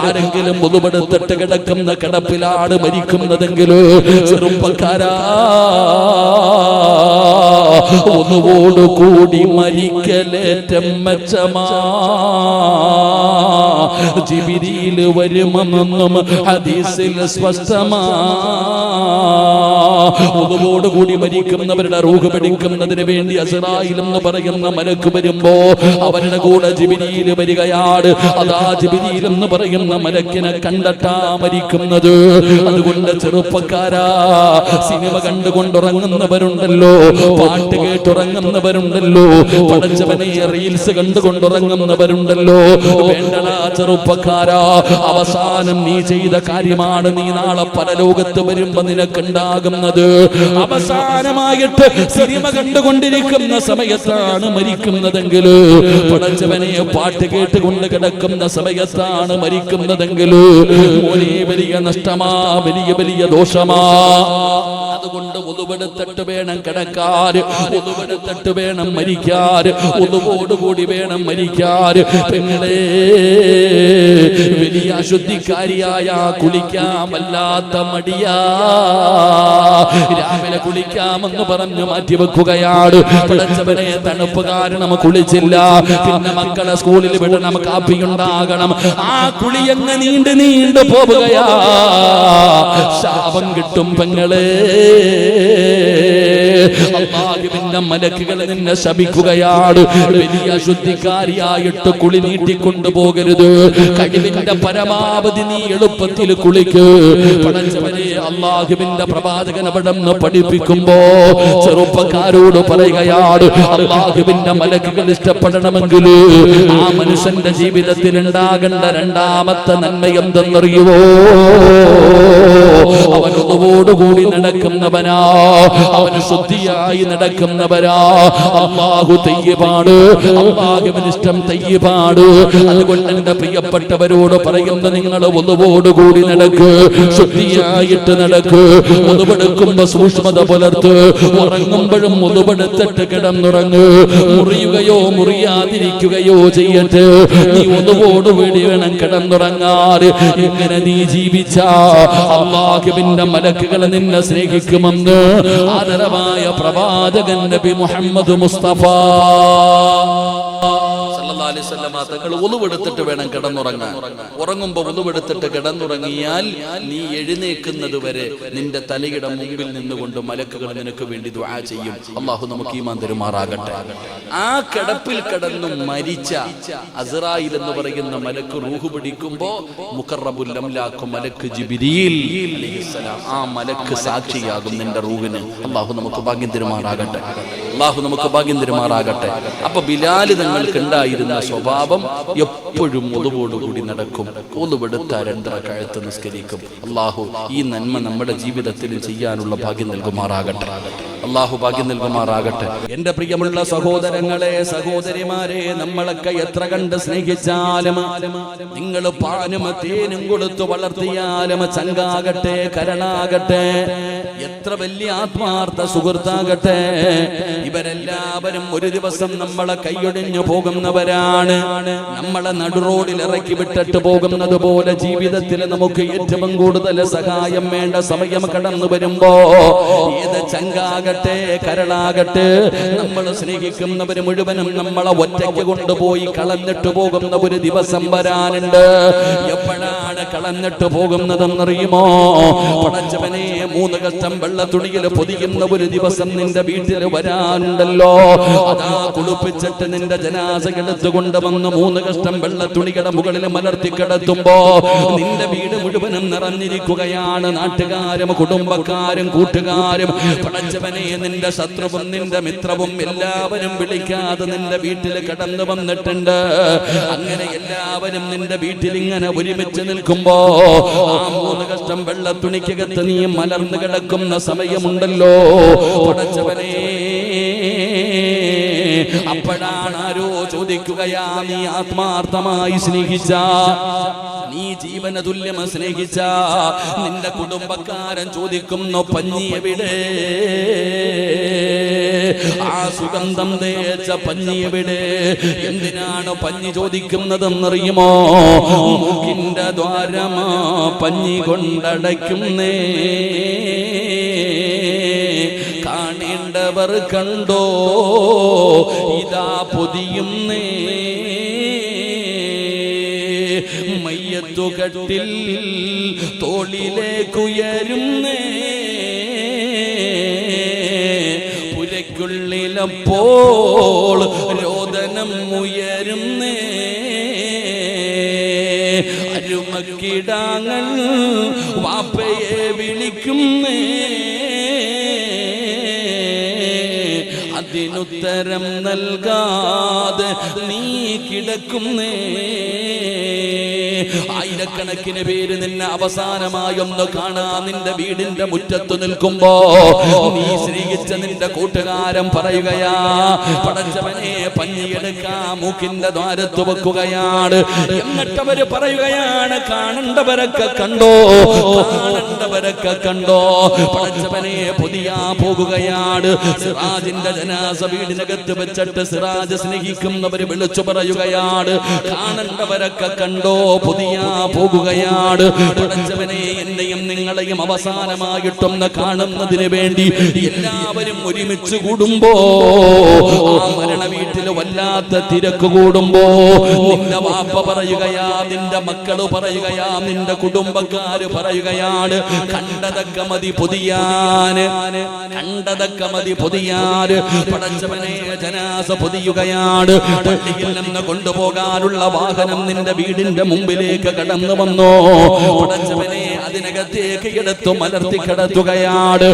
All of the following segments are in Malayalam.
ആരെങ്കിലും മുതുപെടുത്തിട്ട് കിടക്കുന്ന കിടപ്പിലാണ് മരിക്കുന്നതെങ്കിലോ ചെറുപ്പക്കാരാ ഒന്നുകൂടി കൂടി മരിക്കലേറ്റം മെച്ചമാ ജിബിരിയിൽ ഹദീസിൽ സ്പഷ്ടമാ. ഒന്നുകൂട് കൂടി മരിക്കുന്നവരുടെ റൂഹ് പിടിക്കുന്നതിന് വേണ്ടി അസറായിൽ എന്ന് പറയുന്ന മലക്ക് വരുമ്പോ അവരുടെ കൂടെ ജിബിരിയിൽ വരികയാണ്. അതാ ജിബിരിയിൽ എന്ന് പറയുന്ന മലക്കിനെ കണ്ടട്ടാ മരിക്കുന്നത്. അതുകൊണ്ട് ചെറുപ്പക്കാരാ സിനിമ കണ്ടുകൊണ്ടുറങ്ങുന്നവരുണ്ടല്ലോ പാട്ട് കേട്ടുറങ്ങുന്നവരുണ്ടല്ലോ പഠിച്ചവനെ റീൽസ് കണ്ടുകൊണ്ടുറങ്ങുന്നവരുണ്ടല്ലോ. വേണ്ടടാ ചെറുപ്പക്കാരാ അവസാനം നീ ചെയ്ത കാര്യമാണ് നീ നാളെ പരലോകത്ത് വരുമ്പോ നിനക്കുണ്ടാകുന്നത്. അവസാനമായിട്ട് സിനിമ കണ്ടുകൊണ്ടിരിക്കുന്ന സമയത്താണ് മരിക്കുന്നതെങ്കിൽ പടച്ചവനെ പാട്ട് കേട്ടുകൊണ്ട് കിടക്കുന്ന സമയത്താണ് മരിക്കുന്നതെങ്കിൽ മോനെ വലിയ നഷ്ടമാ വലിയ വലിയ ദോഷമാ. അതുകൊണ്ട് ഒതുവെടുത്തിട്ട് വേണം കിടക്കാറ് ഒതുവെടുത്തിട്ട് വേണം മരിക്കാറ് ഒതുവോടുകൂടി വേണം മരിക്കാറ് പെങ്ങളെ വലിയ അശുദ്ധിക്കാരിയായ കുളിക്കാമല്ലാത്ത മടിയ. രാവിലെ കുളിക്കാമെന്ന് പറഞ്ഞു മാറ്റി വെക്കുകയാണ്. പിടച്ചവനെ തണുപ്പ് കാരണം കുളിച്ചില്ല. പിന്നെ മക്കളെ സ്കൂളിൽ വിടണം കാപ്പി ഉണ്ടാകണം. ആ കുളിയങ്ങ് നീണ്ട് നീണ്ട് പോവുകയാ. ശാപം കിട്ടും പെങ്ങളെ. അള്ളാഹുവിന്റെ മലക്കുകൾ നിന്നെ ശപിക്കുകയാണ്. വലിയ ശുദ്ധിക്കാരിയായിട്ട് കുളി നീട്ടിക്കൊണ്ടു പോകരുത്. കഴിവിന്റെ പരമാവധി നീ എളുപ്പത്തിൽ കുളിക്ക്. അള്ളാഹുവിന്റെ പ്രവാചകൻ അവിടെ നിന്ന് പഠിപ്പിക്കുമ്പോ ചെറുപ്പക്കാരോട് പറയുകയാണ് അള്ളാഹുവിന്റെ മലക്കുകൾ ഇഷ്ടപ്പെടണമെങ്കിൽ ആ മനുഷ്യന്റെ ജീവിതത്തിൽ ഉണ്ടാകേണ്ട രണ്ടാമത്തെ നന്മ എന്തെന്നറിയുവോ? അവനോടുകൂടി നടക്കുന്നവനാ. അവന് ശുദ്ധിയായി നടക്കുന്നവരാ അള്ളാഹു തെയ്യപാട് അള്ളാഹുവിന് ഇഷ്ടം തെയ്യപാട് അതുകൊണ്ട് എന്റെ പ്രിയപ്പെട്ടവരോട് പറയുന്ന നിങ്ങൾ ഒന്നുവോടുകൂടി നടക്ക്. ശുദ്ധിയായിട്ട് നടക്ക്. ഒന്നുപെടുക്കുമ്പോ സൂക്ഷ്മത പുലർത്ത്. ഉറങ്ങുമ്പോഴും ഒന്നുപെടുത്തിട്ട് കിടന്നുറങ്ങ്. മുറിയുകയോ മുറിയാതിരിക്കുകയോ ചെയ്യട്ടെ. നീ ഒന്നുവോടുകൂടി വേണം കിടന്നുറങ്ങാറ് ഇങ്ങനെ നീ ജീവിച്ച അള്ളാഹുവിന്റെ മലക്കുകൾ നിന്നെ സ്നേഹിക്കുമെന്ന് ആദരവായ പ്രവാചകൻ നബി മുഹമ്മദ് മുസ്തഫ സല്ലല്ലാഹു അലൈഹി വസല്ലമ തങ്ങൾ ഒളിവെടുത്തിട്ട് വേണം കിടന്നുറങ്ങാൻ. ഉറങ്ങുമ്പോ ഒളിവെടുത്തിട്ട് കിടന്നുറങ്ങിയാൽ നീ എഴുന്നേക്കുന്നത് വരെ നിന്റെ തലയുടെ മുമ്പിൽ നിന്നുകൊണ്ട് മലക്കുകൾ നിനക്ക് വേണ്ടി ദുആ ചെയ്യും. അള്ളാഹു നമുക്ക് ഈമാൻ തരുമാറാകട്ടെ. ആ കിടപ്പിൽ കിടന്നു മരിച്ച അസറായിൽ എന്ന് പറയുന്ന മലക്ക് റൂഹ് പിടിക്കുമ്പോ മുഖറബുൽ അംലാഖ് മലക്ക് അലൈഹിസ്സലാം. ആ മലക്ക് സാക്ഷിയാകും നിന്റെ റൂഹിന്. അള്ളാഹു നമുക്ക് ഭാഗ്യം തരുമാറാകട്ടെ. അള്ളാഹു നമുക്ക് ഭാഗ്യം തരുമാറാകട്ടെ. അപ്പൊ ബിലാൽ തങ്ങൾക്ക് ഉണ്ടായിരുന്ന സ്വഭാവം എപ്പോഴും ഒതുവോടുകൂടി നടക്കും. ഒതുവെടുത്ത രണ്ടര കഴുത്ത് നിസ്കരിക്കും. അള്ളാഹു ഈ നന്മ നമ്മുടെ ജീവിതത്തിൽ ചെയ്യാനുള്ള ഭാഗ്യം നൽകുമാറാകട്ടെ. അള്ളാഹു ഭാഗ്യം നൽകുമാറാകട്ടെ. എന്റെ പ്രിയമുള്ള സഹോദരങ്ങളെ സഹോദരിമാരെ നമ്മളൊക്കെ എത്ര കണ്ട് സ്നേഹിച്ചാലും നിങ്ങൾ പാനും തേനും കൊടുത്തു വളർത്തിയാലും ചങ്കാകട്ടെ കരണാകട്ടെ എത്ര വലിയ ആത്മാർത്ഥ സുഹൃത്താകട്ടെ ഇവരെല്ലാവരും ഒരു ദിവസം നമ്മളെ കൈയൊടിഞ്ഞു പോകുന്നവരാണ്. നമ്മളെ നടുറോഡിൽ ഇറക്കി വിട്ടിട്ട് പോകുന്നത് പോലെ ജീവിതത്തിൽ നമുക്ക് ഏറ്റവും കൂടുതൽ സഹായം വേണ്ട സമയം കടന്നു വരുമ്പോ ഏത് ചങ്കാകട്ടെ കരളാകട്ടെ നമ്മൾ സ്നേഹിക്കുന്നവർ മുഴുവനും നമ്മളെ ഒറ്റയ്ക്ക് കൊണ്ടുപോയി കളഞ്ഞിട്ട് പോകുന്ന ഒരു ദിവസം വരാനുണ്ട്. എപ്പോഴാണ് കളഞ്ഞിട്ട് പോകുന്നതെന്നറിയുമോ? പടച്ചവനെ മൂന്ന് കഷ്ടം വെള്ള പൊതിയുന്ന ഒരു ദിവസം നിന്റെ വീട്ടിൽ വരാനുണ്ടല്ലോ അതാ കുളിപ്പിച്ചിട്ട് നിന്റെ ജനാസ എടുത്തുകൊണ്ട് വന്ന് മൂന്ന് കഷ്ടം വെള്ള തുണിയുടെ മുകളിൽ മലർത്തി കിടത്തുമ്പോ നിന്റെ വീട് മുഴുവനും നിറഞ്ഞിരിക്കുകയാണ്. നാട്ടുകാരും കുടുംബക്കാരും കൂട്ടുകാരും. പടച്ചവനെ നിന്റെ ശത്രുവും നിന്റെ മിത്രവും എല്ലാവരും വിളിക്കാതെ നിന്റെ വീട്ടിൽ കടന്നു വന്നിട്ടുണ്ട്. അങ്ങനെ എല്ലാവരും നിന്റെ വീട്ടിൽ ഇങ്ങനെ ഒരുമിച്ച് നിൽക്കുമ്പോ ആ മൂന്ന് കഷ്ടം വെള്ള തുണിക്കകത്ത് നീ മലർന്നു കിടക്കുന്ന സമയമുണ്ടല്ലോ. പടച്ചവനെ അപ്പോഴാണ് ആരോ ചോദിക്കുകയാ നീ ആത്മാർത്ഥമായി സ്നേഹിച്ച നീ ജീവന തുല്യം സ്നേഹിച്ച നിന്റെ കുടുംബക്കാരൻ ചോദിക്കുന്നു പഞ്ഞി എവിടെ? ആ സുഗന്ധം തേച്ച പഞ്ഞി എവിടെ? എന്തിനാണ് പഞ്ഞി ചോദിക്കുന്നതെന്നറിയുമോ? മൂക്കിന്റെ ദ്വാരമാ പഞ്ഞി കൊണ്ടടയ്ക്കുന്നേ. കാണേണ്ടവർ കണ്ടോ? ഇതാ പൊതിയുന്നേ മയ്യത്തുകട്ടിൽ തോളിലേക്കുയരുന്നേ പുരയ്ക്കുള്ളിലപ്പോൾ രോദനം ഉയരുന്നേ അരുമക്കിടാങ്ങൾ വാപ്പയെ വിളിക്കുന്നേ അതിനുത്തരം നൽകാതെ നീ കിടക്കുന്നേ ആയിരക്കണക്കിന് പേര് നിന്നെ അവസാനമായി ഒന്ന് കാണാ. നിന്റെ വീടിന്റെ മുറ്റത്ത് നിൽക്കുമ്പോ നീ സ്നേഹിച്ച നിന്റെ കൂട്ടുകാരൻ പറയുകയാ പടച്ചവനെ പഞ്ഞിയെടുക്കാ മൂക്കിന്റെ ദ്വാരത്ത് വെക്കുകയാണ്. എന്നിട്ടവര് പറയുകയാണ് കാണണ്ടവരൊക്കെ കണ്ടോ? കാണണ്ടവരൊക്കെ കണ്ടോ? പടച്ചവനെ പുതിയ പോകുകയാണ്. സിറാജിന്റെ ജനാസ വീടിനകത്ത് വെച്ചിട്ട് സിറാജ് സ്നേഹിക്കുന്നവര് വിളിച്ചു പറയുകയാണ് കാണണ്ടവരൊക്കെ കണ്ടോ? പുതിയ പോകുകയാണ് പടച്ചവനെ എന്നെയും നിങ്ങളെയും അവസാനമായിട്ടൊന്ന് കാണുന്നതിന് വേണ്ടി എല്ലാവരും ഒരുമിച്ച് കൂടുമ്പോ മരണ വീട്ടിൽ വല്ലാത്ത തിരക്ക് കൂടുമ്പോ നിന്റെ വാപ്പ പറയുകയാ നിന്റെ മക്കൾ പറയുകയാ നിന്റെ കുടുംബക്കാര് പറയുകയാണ് കണ്ടതൊക്കെ മതി പൊതിയാന് കണ്ടതൊക്കെ മതി പൊതിയാന്. പടച്ചവനെ ജനാസ പൊതിയുകയാണ് പള്ളിയിൽ നിന്ന് കൊണ്ടുപോകാനുള്ള വാഹനം നിന്റെ വീടിന്റെ മുമ്പിലേക്ക് കടന്നു വന്നു. അതിനകത്തേക്ക് എടുത്തു മലർത്തി കിടത്തുകയാണ്.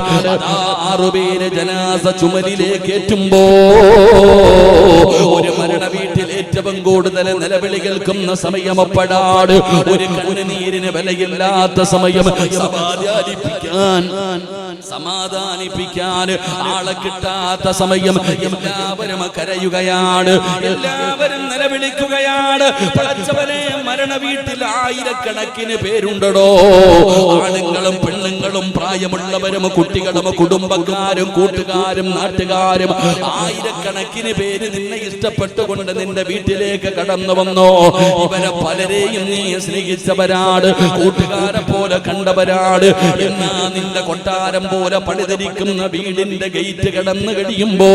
ആറുപേര് ജനാസ ചുമലിലേക്ക് ഏറ്റുമ്പോ ഒരു മരണ വീട്ടിൽ ഏറ്റവും കൂടുതൽ നിലവിളി കേൾക്കുന്ന സമയമപ്പെടാട് ഒരു കണ്ണുനീരിന് വിലയില്ലാത്ത സമയം സമാധാനിപ്പിക്കാൻ. സമാധാനിപ്പിക്കാൻ ആളെ കിട്ടാത്ത സമയം എല്ലാവരും കരയുകയാണ്. എല്ലാവരും നിലവിളിക്കുകയാണ്. പടച്ചവനെ മരണ വീട്ടിൽ ആയിരക്കണക്കിന് പേരുണ്ടടോ. ആണുങ്ങളും പെണ്ണുങ്ങളും പ്രായമുള്ളവരും കുട്ടികളും കുടുംബക്കാരും കൂട്ടുകാരും നാട്ടുകാരും ആയിരക്കണക്കിന് പേര് നിന്നെ ഇഷ്ടപ്പെട്ടുകൊണ്ട് നിന്റെ വീട്ടിലേക്ക് കടന്നു വന്നോ. ഇവരെ പലരെയും നീ സ്നേഹിച്ചവരാണ് കൂട്ടുകാരെ പോലെ കണ്ടവരാട് എന്നാ നിന്റെ കൊട്ടാരം പോലെ പണിതിരിക്കുന്ന വീടിന്റെ ഗേറ്റ് കടന്നു കഴിയുമ്പോ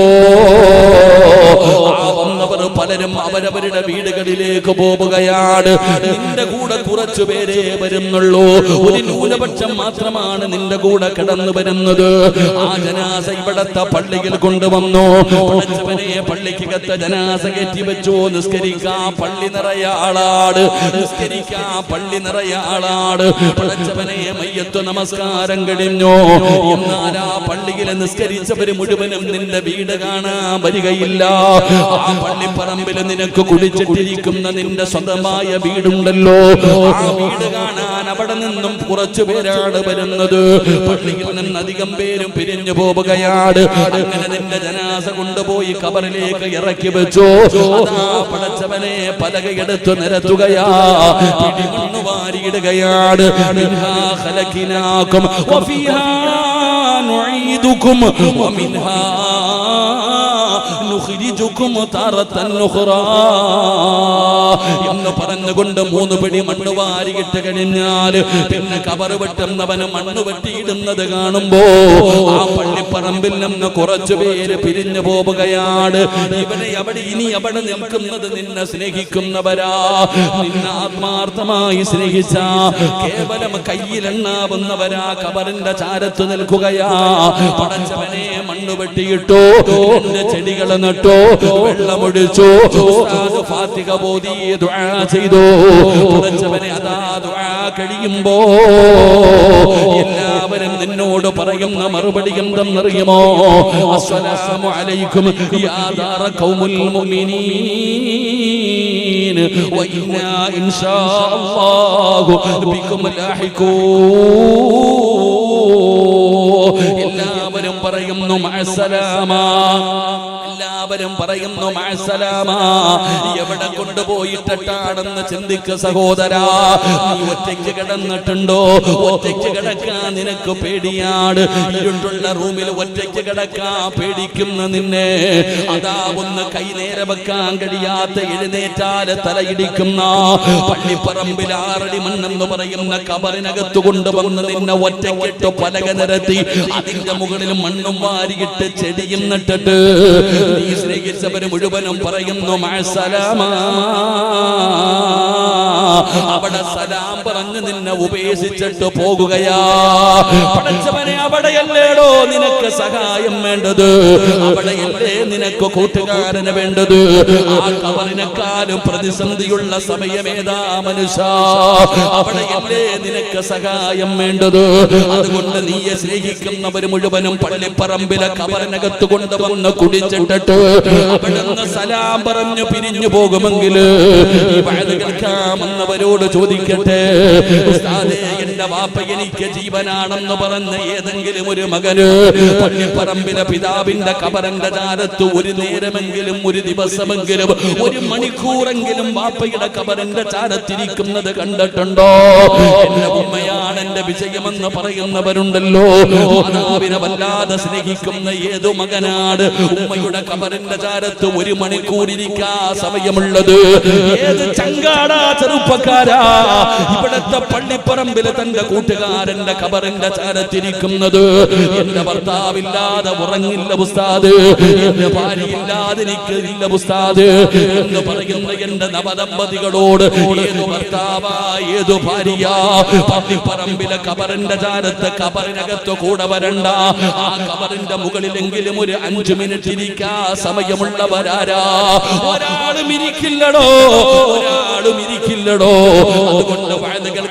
വന്നവർ പലരും അവരവരുടെ വീടുകളിലേക്ക് പോവുകയാണ്. നിന്റെ കൂടെ കുറച്ചു പേരെ വരുന്നുള്ളൂ. ഒരു ന്യൂനപക്ഷം മാത്രമാണ് നിന്റെ കൂടെ കടന്നു വരുന്നത്. ആ ജനാസ ഇവിടത്തെ പള്ളിയിൽ കൊണ്ടുവന്നു. പള്ളിക്ക് പള്ളിക്കകത്ത ജനാസ കയറ്റി വെച്ചു. നിസ്കരിക്കാ പള്ളി നിറയ ആളാട് നിസ്കരിക്കാ പള്ളി നിറയ ആളാട് പടച്ചവനെ മയ്യത്ത് നമസ്കാരം കഴിഞ്ഞു. എന്നാൽ ആ പള്ളിയിൽ നിസ്കരിച്ചവര് മുഴുവനും നിന്റെ വീട് കാണാൻ വരികയില്ല. ആ പള്ളിപ്പറമ്പിൽ നിനക്ക് കുടിച്ചിട്ടിരിക്കുന്ന നിന്റെ സ്വന്തമായ വീടുണ്ടല്ലോ. ആ വീട് കാണാൻ അവിടെ നിന്നും കുറച്ചു പേരാണ് വരുന്നത്. പള്ളിയിൽ നിന്ന് അധികം പേരും പിരിഞ്ഞു പോവുകയാണ്. അങ്ങനെ നിന്റെ ജനാസ കൊണ്ടുപോയി കബറിലേക്ക് ഇറക്കി വെച്ചു. പടച്ചവനെ പലകയെടുത്ത് നിരത്തുകയാ. പിടിമണ്ണ് വാരിയിടുകയാണ്. نعيدكم ومنها വഫീഹാ നുഈദുകും വമിൻഹാ നുഖ്രിജുകും തറത്തൻ എന്ന് പറഞ്ഞുകൊണ്ട് മൂന്ന് പിടി മണ്ണ് വാരിയിട്ട് കഴിഞ്ഞാൽ പിന്നെ കവർ വെട്ടുന്നവന് മണ്ണ് വെട്ടിയിടുന്നത് കാണുമ്പോ ആ പള്ളിപ്പറമ്പിൽ നിന്ന് കുറച്ചു പേര് പിരിഞ്ഞു പോവുകയാണ്. ഇവനെ എവിടെ ഇനി എവിടെ നിൽക്കുന്നത് നിന്നെ സ്നേഹിക്കുന്നവരാ. നിന്നെ ആത്മാർത്ഥമായി സ്നേഹിച്ച കേവലം കയ്യിലെണ്ണാവുന്നവരാ കബറിന്റെ ചാരത്ത് നിൽക്കുകയാ. പടച്ചവനെ മണ്ണ് വെട്ടിയിട്ടു. എന്റെ ചെടികൾ നട്ടു വെള്ളമൊഴിച്ചു? ഫാത്തിക ബോധി ചെയ്തു? പടച്ചവനെ അതാ ദുആ കഴിയുമ്പോ എല്ലാവരും നിന്നോട് പറയുന്ന മറുപടി എന്തെന്നറിയുമോ? അസ്സലാമു അലൈക്കും യാ ദാറ ഖൗമുൽ മുഅ്മിനീൻ. വഇന്നാ ഇൻഷാ അല്ലാഹു ബിക്കും ലാഹിഖൂൻ എല്ലാവരും പറയുന്നു മഅസ്സലാമ. എല്ലാവരും പറയുന്നു എവിടെ കൊണ്ടുപോയിട്ടാണെന്ന് ചിന്തിക്ക സഹോദരാ. നീ ഒറ്റയ്ക്ക് കിടന്നിട്ടുണ്ടോ? ഒറ്റയ്ക്ക് കിടക്കാൻ നിനക്ക് പേടിയാണ്. ഇരുണ്ടുള്ള റൂമിൽ ഒറ്റയ്ക്ക് കിടക്കാൻ പേടിക്കുന്ന നിന്നെ. അതാ ഒന്ന് കൈ നേരെ വെക്കാൻ കഴിയാത്ത എഴുന്നേറ്റാൽ തലയിടിക്കുന്ന പള്ളിപ്പറമ്പിൽ ആറടി മണ്ണെന്ന് പറയുന്ന കബറിനകത്ത് കൊണ്ടുവന്ന് നിന്നെ ഒറ്റയ്ക്കിട്ട് പലക നിരത്തി അതിന്റെ മുകളിൽ മണ്ണും വാരിയിട്ട് ചെടിയും നട്ടിട്ട് നീ സ്നേഹിച്ചവര് മുഴുവനും പറയുന്നു അവിടെ സലാം പറഞ്ഞ് നിന്നെ ഉപേക്ഷിച്ചിട്ട് പോകുകയാ. പഠിച്ചവനെ അവിടെയല്ലേടോ നിനക്ക് സഹായം വേണ്ടത്? അവിടെയല്ലേ നിനക്ക് കൂട്ടുകാരന് വേണ്ടത്? ആ പ്രതിസന്ധിയുള്ള സമയമേതാ മനുഷ്യ? അവിടെയല്ലേ നിനക്ക് സഹായം വേണ്ടത്? അതുകൊണ്ട് നീയെ സ്നേഹിക്കുന്നവർ മുഴുവനും പള്ളിപ്പറമ്പിലെ കവറിനകത്ത് കൊണ്ടുവന്ന് കുടിച്ചിട്ടിട്ട് അവിടുന്ന് സലാം പറഞ്ഞു പിരിഞ്ഞു പോകുമെങ്കിൽ കേൾക്കാമെന്നവരോട് ചോദിക്കട്ടെ? എന്റെ വാപ്പ എനിക്ക് ജീവനാണെന്ന് പറഞ്ഞ ഏതെങ്കിലും ഒരു മകന് പള്ളിപ്പറമ്പിലെ പിതാവിന്റെ കബറന്റെ ചാരത്ത് ഒരു നേരമെങ്കിലും ഒരു ദിവസമെങ്കിലും ഒരു മണിക്കൂറെങ്കിലും വാപ്പയുടെ കബറിന്റെ ചാരത്തിരിക്കുന്നത് കണ്ടിട്ടുണ്ടോ? എന്റെ ഉമ്മയാണ് എന്റെ വിജയമെന്ന് പറയുന്നവരുണ്ടല്ലോ. മാതാവിനെ വല്ലാതെ സ്നേഹിക്കുന്ന ഏതു മകനാണ് ഉമ്മയുടെ കബറിന്റെ ചാരത്ത് ഒരു മണിക്കൂർ ഇരിക്കാ സമയമുള്ളത്? ഏത് ചങ്കാടാ ചെറുപ്പക്കാരാ? ഇവിടത്തെ പള്ളിപ്പറമ്പിൽ തന്റെ കൂട്ടുകാരന്റെ കബറിന്റെ ചാരത്തിരിക്കുന്നത് എന്റെ ഭർത്താവില്ലാതെ ഉറങ്ങില്ല ഉസ്താദ്. എന്റെ ഭാര്യയില്ലാതിരിക്കില്ല ഉസ്താദ്. എന്ന് പറയുന്ന എന്റെ നവദമ്പതികളോട് ഏതു ഭർത്താവ ഏതു ഭാര്യ പറമ്പിലെ കബറിന്റെ ചാരത്ത് കബറിനകത്ത് കൂടെ വരണ്ട. ആ കബറിന്റെ മുകളിലെങ്കിലും ഒരു അഞ്ചു മിനിറ്റ് ഇരിക്കാ സമയമുള്ളവരാരാ? ഒരാളും ഇരിക്കില്ലടോ ഒരാളും ഇരിക്കില്ലടോ. അതുകൊണ്ട്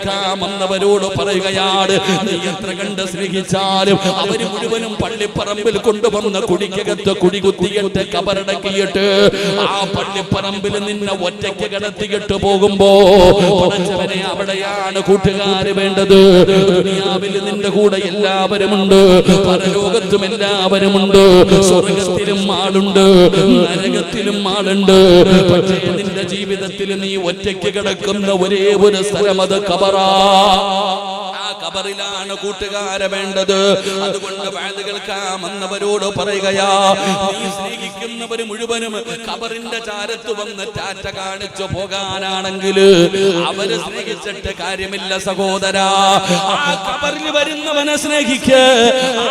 വഴുത് കേൾക്കാമെന്നവരോട് പറയുകയാണ് നീ എത്ര കണ്ട് സ്നേഹിച്ചാലും അവർ മുഴുവനും പള്ളിപ്പറമ്പിൽ കൊണ്ടുവന്ന കുടിക്കകത്ത് കുടികുത്തിയിട്ട് കബറടക്കിയിട്ട് ആ പള്ളിപ്പറമ്പിൽ നിന്നെ ഒറ്റയ്ക്ക് കിടത്തിയിട്ട് പോകുമ്പോ അവിടെയാണ് കൂട്ടുകാര് വേണ്ടത്. ദുനിയാവിൽ നിന്റെ കൂടെ എല്ലാവരുമുണ്ട് പരലോകത്തും എല്ലാവരുമുണ്ട് സ്വർഗത്തിലും ആളുണ്ട് നരകത്തിലും ആളുണ്ട്. പക്ഷേ ജീവിതത്തിൽ നീ ഒറ്റയ്ക്ക് കിടക്കുന്ന ഒരേ ഒരു സ്ഥലം അത് കബറാ. ആ കബറിലാണ് കൂട്ടുകാരെ വേണ്ടത്. അതുകൊണ്ട് വേദ കേൾക്കാമെന്നവരോട് പറയുകയാ നീ സ്നേഹിക്കുന്നവര് മുഴുവനും ഖബറിന്റെ ചാരത്ത് വന്ന് ടാറ്റ കാണിച്ചു പോകാനാണെങ്കിൽ അവർ സ്നേഹിച്ചിട്ട് കാര്യമില്ല സഹോദരാ. ആ ഖബറിൽ വരുന്നവനെ സ്നേഹിക്ക്.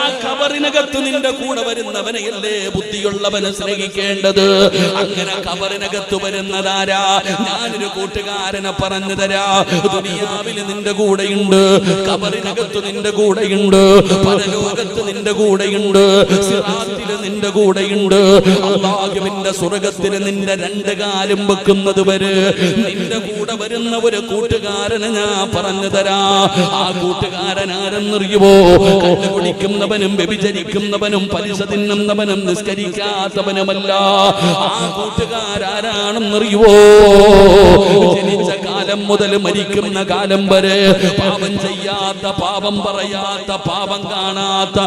ആ ഖബറിനകത്ത് നിന്റെ കൂടെ വരുന്നവനെയല്ലേ ബുദ്ധിയുള്ളവനെ സ്നേഹിക്കേണ്ടത്? അങ്ങനെ ഖബറിനകത്ത് വരുന്നതാരാ? ഞാനൊരു കൂട്ടുകാരനെ പറഞ്ഞു തരാ. ദുനിയാവിൽ നിന്റെ കൂടെയുണ്ട്. കബറിനകത്ത് നിന്റെ കൂടെയുണ്ട്. പരലോകത്ത് നിന്റെ കൂടെയുണ്ട്. സിറാത്തിൽ നിന്റെ കൂടെയുണ്ട്. അള്ളാഹുവിന്റെ സ്വർഗത്തിന് നിന്റെ രണ്ട് കാലും വെക്കുന്നത് വരെ നിന്റെ കൂടെ വരുന്ന ഒരു കൂട്ടുകാരനെ ഞാൻ പറഞ്ഞു തരാ. ആ കൂട്ടുകാരൻ ആരെന്നറിയുമോ കണ്ടുപിടിക്കുന്നവനും വ്യഭിചരിക്കുന്നവനും പലിശ തിന്നുന്നവനും നിസ്കരിക്കാത്തവനുമല്ല. ആ കൂട്ടുകാരാരാണെന്നറിയുവോ? ജനിച്ച കാലം മുതൽ മരിക്കുന്ന കാലം വരെ പാപം ചെയ്യാത്ത പാപം പറയാത്ത പാപം കാണാത്ത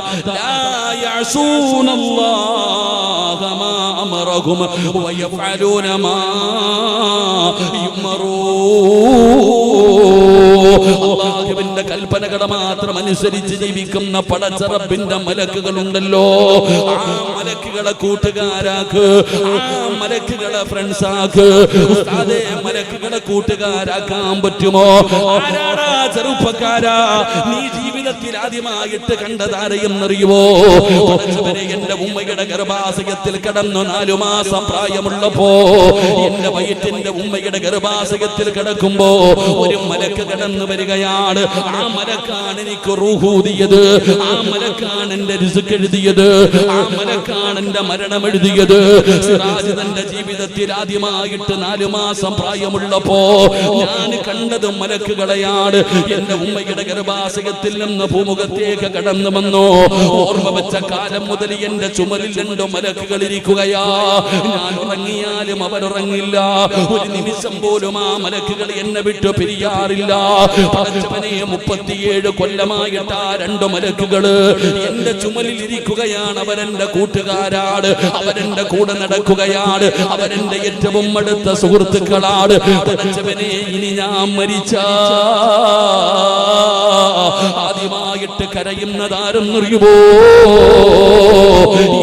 മാ അള്ളാഹുവിന്റെ കൽപ്പനകളെ മാത്രം അനുസരിച്ച് ജീവിക്കുന്ന പടച്ചറപ്പിന്റെ മലക്കുകളുണ്ടല്ലോ. ആ മലക്കുകളെ കൂട്ടുകാരാക്ക് ആ മലക്കുകളെ ഫ്രണ്ട്സാക്ക് ഉസ്താദേ മലക്കുകളെ കൂട്ടുകാരാക്കാൻ പറ്റുമോ? ചെറുപ്പക്കാരാ? നീ ജീവിതത്തിൽ ആദ്യമായിട്ട് കണ്ടതാരെയും അറിയുമോ എന്റെ ഉമ്മയുടെ ഗർഭാശയത്തിൽ കടന്നു നാലു മാസം പ്രായമുള്ളപ്പോ എന്റെ വയറ്റിന്റെ ഉമ്മയുടെ ഗർഭാശയത്തിൽ കിടക്കുമ്പോ ഒരു മലക്ക് കടന്നു വരികയാണ്. ആ മലക്കാണ് എനിക്ക് റൂഹൂതിയത് ആ മലക്കാണ് എന്റെ രിസുക്ക് എഴുതിയത്. ആ മലക്കാണ് എന്റെ മരണം എഴുതിയത്. തന്റെ ജീവിതത്തിൽ ആദ്യമായിട്ട് നാലു മാസം പ്രായമുള്ളപ്പോ ഞാൻ കണ്ടത് മലക്കുകളെയാണ്. എന്റെ ഉമ്മയുടെ ഗർഭാശയത്തിൽ നിന്ന് നിന്ന് ഭൂമുഖത്തേക്ക് കടന്നു വന്നു? ഓർമ്മ വെച്ച കാലം മുതൽ എന്റെ ചുമലിൽ രണ്ടു മലക്കുകൾ ഇരിക്കുകയാ. ഞാൻ ഉറങ്ങിയാലും അവരുറങ്ങില്ല ഒരു നിമിഷം പോലും ആ മലക്കുകൾ എന്നെ വിട്ടു പിരിയാറില്ല. മുപ്പത്തിയേഴ് കൊല്ലമായിട്ട് ആ രണ്ട് മലക്കുകൾ എന്റെ ചുമലിൽ ഇരിക്കുകയാണ്. അവരെന്റെ കൂട്ടുകാരാണ്. അവരെന്റെ കൂടെ നടക്കുകയാണ്. അവരെന്റെ ഏറ്റവും അടുത്ത സുഹൃത്തുക്കളാണ്. ഇനി ഞാൻ മരിച്ച. ആദ്യമായിട്ട് കരയുന്നതാരെന്നറിയുമോ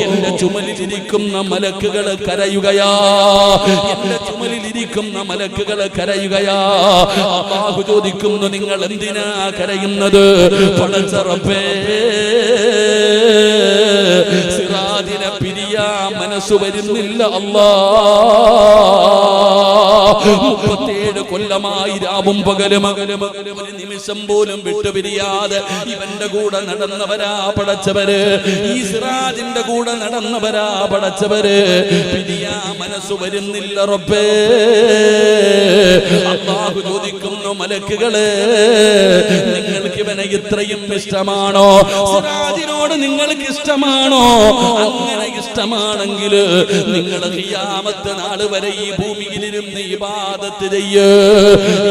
എന്റെ ചുമലിലിരിക്കുന്ന മലക്കുകൾ കരയുകയാ. എന്റെ ചുമലിലിരിക്കുന്ന മലക്കുകൾ കരയുകയാ. അള്ളാഹു ചോദിക്കുന്നു നിങ്ങൾ എന്തിനാ കരയുന്നത്? പടച്ചറപ്പേ സിറാദിനെ പിരിയാ മനസ്സു വരുന്നില്ല അല്ലാ. മുപ്പത്തേഴ് കൊല്ലമായി രാവും പകലും ഒരു നിമിഷം പോലും വിട്ടുപിരിയാതെ ഇവന്റെ കൂടെ നടന്നവരാ പടച്ചവര്. ഈ സിറാജിന്റെ കൂടെ നടന്നവരാ പടച്ചവര്. പിരിയാ മനസ്സ് വരുന്നില്ല റബ്ബേ. അള്ളാഹു ചോദിക്കുന്നു മലക്കുകൾ നിങ്ങൾക്ക് ഇവനെ ഇത്രയും ഇഷ്ടമാണോ? സിറാജിനോട് നിങ്ങൾക്ക് ഇഷ്ടമാണോ? അങ്ങനെ ഇഷ്ടമാണെങ്കിൽ നിങ്ങൾ ഹിയാമത്ത് നാൾ വരെ ഈ ഭൂമിയിലിരുന്ന് ഇബാദത്ത് ചെയ്യ്.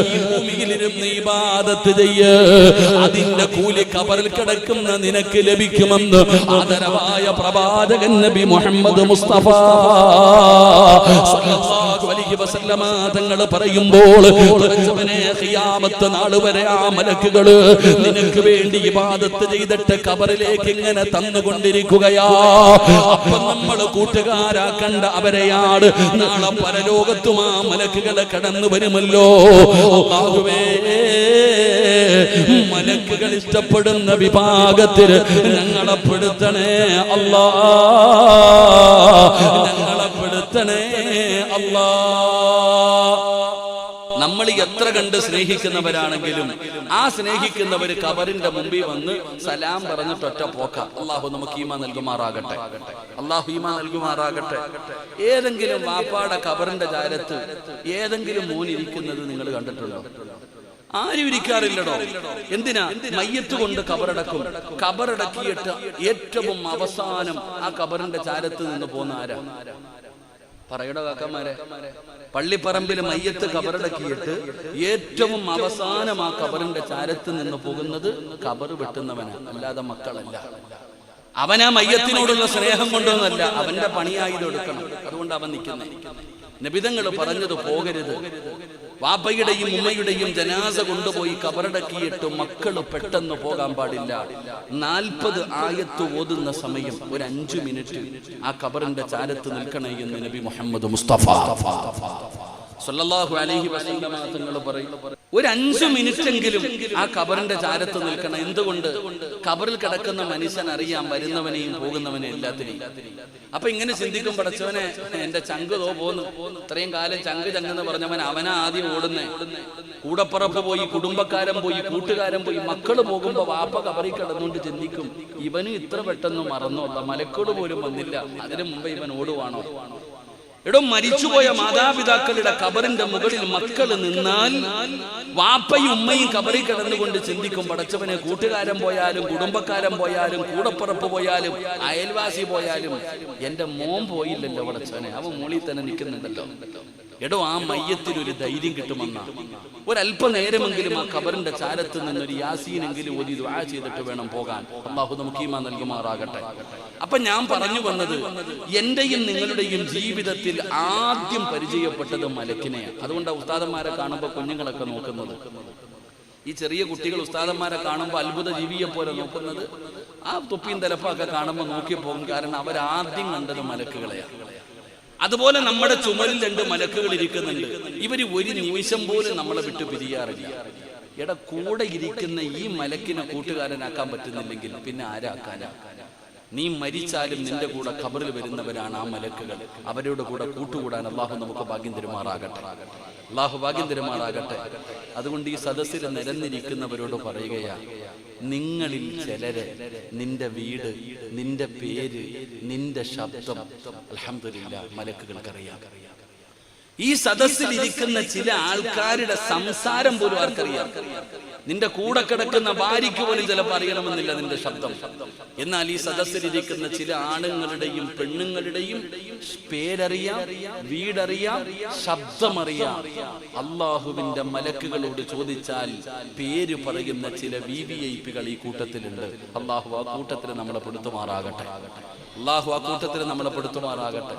ഈ ഭൂമിയിലിരുന്ന് ഇബാദത്ത് ചെയ്യ്. അതിന്റെ കൂലി കബറിൽ കിടക്കുന്ന നിനക്ക് ലഭിക്കുമെന്ന് ആദരവായ പ്രവാചകൻ നബി മുഹമ്മദ് മുസ്തഫ തങ്ങൾ പറയുമ്പോൾ ഖിയാമത്ത് നാൾ വരെ ആ മലക്കുകൾ നിനക്ക് വേണ്ടി ഇബാദത്ത് ചെയ്തിട്ട് കബറിലേക്ക് ഇങ്ങനെ തന്നുകൊണ്ടിരിക്കുകയാ അപ്പൊ നമ്മൾ കൂട്ടുകാരാക്കണ്ട അവരെയാണ് നാളെ പരലോകത്തും ആ മലക്കുകളെ കടന്നു വരുമല്ലോ. മലക്കുകൾ ഇഷ്ടപ്പെടുന്ന വിഭാഗത്തിൽ ഞങ്ങളെ പെടുത്തണേ അല്ലാ. ഞങ്ങളെ പെടുത്തണേ അല്ലാ. എത്ര കണ്ട് സ്നേഹിക്കുന്നവരാണെങ്കിലും ആ സ്നേഹിക്കുന്നവർ കബറിന്റെ മുമ്പിൽ വന്ന് സലാം പറഞ്ഞിട്ടൊറ്റ പോക്ക. അള്ളാഹു നമുക്ക് ഈമ നൽകുമാറാകട്ടെ. അള്ളാഹു ഈമ നൽകുമാറാകട്ടെ. ഏതെങ്കിലും വാപ്പാടെ കബറിന്റെ ചാരത്ത് ഏതെങ്കിലും മോനിരിക്കുന്നത് നിങ്ങൾ കണ്ടിട്ടുണ്ടോ? ആരും ഇരിക്കാറില്ലടോ. എന്തിനാ? മയ്യത്ത് കൊണ്ട് കബറടക്കും. കബറടക്കിയിട്ട് ഏറ്റവും അവസാനം ആ കബറിന്റെ ചാരത്ത് നിന്ന് പോകുന്ന ആരാ? പറയടോ കാക്കന്മാരെ പള്ളിപ്പറമ്പിൽ മയ്യത്ത് കബറടക്കിയിട്ട് ഏറ്റവും അവസാനം ആ കബറിന്റെ ചാരത്ത് നിന്ന് പോകുന്നത് കബർ വെട്ടുന്നവനാണ് അല്ലാതെ മക്കളല്ല. അവനാ മയ്യത്തിനോടുള്ള സ്നേഹം കൊണ്ടൊന്നല്ല അവന്റെ പണിയായി എടുക്കണം അതുകൊണ്ട് അവൻ നിൽക്കുന്നത് നബിതങ്ങൾ പറഞ്ഞത് പോകരുത്. വാപ്പയുടെയും ഉമ്മയുടെയും ജനാസ കൊണ്ടുപോയി കബറടക്കിയിട്ട് മക്കൾ പെട്ടെന്ന് പോകാൻ പാടില്ല. നാൽപ്പത് ആയത്ത് ഓതുന്ന സമയം ഒരു അഞ്ചു മിനിറ്റ് ആ കബറിന്റെ ചാരത്ത് നിൽക്കണേ എന്ന് നബി മുഹമ്മദ് മുസ്തഫ. സല്ലല്ലാഹു അലൈഹി വസല്ലമ തങ്ങൾ പറയും ഒരു അഞ്ചു മിനിറ്റെങ്കിലും ആ കബറിന്റെ ചാരത്ത് നിൽക്കണം. എന്തുകൊണ്ട്? കബറിൽ കിടക്കുന്ന മനുഷ്യൻ അറിയാം വരുന്നവനെയും പോകുന്നവനെയും എല്ലാത്തിനെയും. അപ്പൊ ഇങ്ങനെ ചിന്തിക്കും പടച്ചവനെ എന്റെ ചങ്ക് തോ പോന്നു. ഇത്രയും കാലം ചങ്ക് ചങ്കെന്ന് പറഞ്ഞവൻ അവനാ ആദ്യം ഓടുന്നേ. കൂടപ്പുറപ്പ് പോയി കുടുംബക്കാരൻ പോയി കൂട്ടുകാരൻ പോയി മക്കൾ പോകുമ്പോ വാപ്പ കബറിൽ കിടന്നുകൊണ്ട് ചിന്തിക്കും ഇവനും ഇത്ര പെട്ടെന്ന് മറന്നോ? മലക്കോട് പോലും വന്നില്ല. അതിനു മുമ്പ് ഇവൻ ഓടുവാണോ? എടോ മരിച്ചുപോയ മാതാപിതാക്കളുടെ കബറിന്റെ മുകളിൽ മക്കൾ നിന്നാൽ വാപ്പയും ഉമ്മയും കബറി കിടന്നുകൊണ്ട് ചിന്തിക്കും പടച്ചവനെ കൂട്ടുകാരൻ പോയാലും കുടുംബക്കാരൻ പോയാലും കൂടപ്പുറപ്പ് പോയാലും അയൽവാസി പോയാലും എന്റെ മോൻ പോയില്ലല്ലോ പടച്ചവനെ അവൻ മൂളി തന്നെ നിൽക്കുന്നുണ്ടല്ലോ. എടോ ആ മയ്യത്തിൽ ഒരു ധൈര്യം കിട്ടുമെന്ന. ഒരല്പനേരമെങ്കിലും ആ കബറിന്റെ ചാരത്ത് നിന്ന് ഒരു യാസീനെങ്കിലും ഒരു ദ്വാ ചെയ്തിട്ട് വേണം പോകാൻ. അള്ളാഹു നമുക്ക് ഈമാ നൽകുമാറാകട്ടെ. അപ്പൊ ഞാൻ പറഞ്ഞു വന്നത് എന്റെയും നിങ്ങളുടെയും ജീവിതത്തിൽ ആദ്യം പരിചയപ്പെട്ടത് മലക്കിനെയാണ്. അതുകൊണ്ട് ഉസ്താദന്മാരെ കാണുമ്പോൾ കുഞ്ഞുങ്ങളൊക്കെ നോക്കുന്നത്. ഈ ചെറിയ കുട്ടികൾ ഉസ്താദന്മാരെ കാണുമ്പോൾ അത്ഭുത ജീവിയെ പോലെ നോക്കുന്നത്. ആ തൊപ്പിയും തലപ്പൊക്കെ കാണുമ്പോൾ നോക്കി പോകും കാരണം അവരാദ്യം കണ്ടത് മലക്കുകളെയാണ്. അതുപോലെ നമ്മുടെ ചുമലിൽ രണ്ട് മലക്കുകൾ ഇരിക്കുന്നുണ്ട്. ഇവർ ഒരു നിമിഷം പോലും നമ്മളെ വിട്ട് പിരിയാറില്ല. എടാ കൂടെ ഇരിക്കുന്ന ഈ മലക്കിനെ കൂട്ടുകാരനാക്കാൻ പറ്റുന്നില്ലെങ്കിൽ പിന്നെ ആരാക്കാനാ നീ മരിച്ചാലും നിന്റെ കൂടെ ഖബറിൽ വരുന്നവരാണ് ആ മലക്കുകൾ. അവരോട് കൂടെ കൂട്ടുകൂടാൻ അള്ളാഹു നമുക്ക് ഭാഗ്യം തരുമാറാകട്ടെ. അള്ളാഹു ഭാഗ്യം അതുകൊണ്ട് ഈ സദസ്സിൽ നിരന്നിരിക്കുന്നവരോട് പറയുകയാ നിങ്ങളിൽ ചിലര് നിന്റെ വീട് നിന്റെ പേര് നിന്റെ ശബ്ദം അലഹമില്ല മലക്കുകൾക്കറിയാം. ഈ സദസ്സിൽ ഇരിക്കുന്ന ചില ആൾക്കാരുടെ സംസാരം പോലും ആർക്കറിയാം. നിന്റെ കൂടെ കിടക്കുന്ന ഭാര്യയ്ക്ക് പോലും ചിലപ്പോൾ അറിയണമെന്നില്ല നിന്റെ ശബ്ദം. എന്നാൽ ഈ സദസ്സിലിരിക്കുന്ന ചില ആണുങ്ങളുടെയും പെണ്ണുങ്ങളുടെയും പേരറിയാം വീടറിയാം ശബ്ദമറിയാം. അള്ളാഹുവിന്റെ മലക്കുകളോട് ചോദിച്ചാൽ പേര് പറയുന്ന ചില വി വി ഐ പികൾ ഈ കൂട്ടത്തിലുണ്ട്. അള്ളാഹു ആ കൂട്ടത്തിൽ നമ്മളെ പെടുത്തുമാറാകട്ടെ. അള്ളാഹു ആ കൂട്ടത്തിൽ നമ്മളെ പെടുത്തുമാറാകട്ടെ.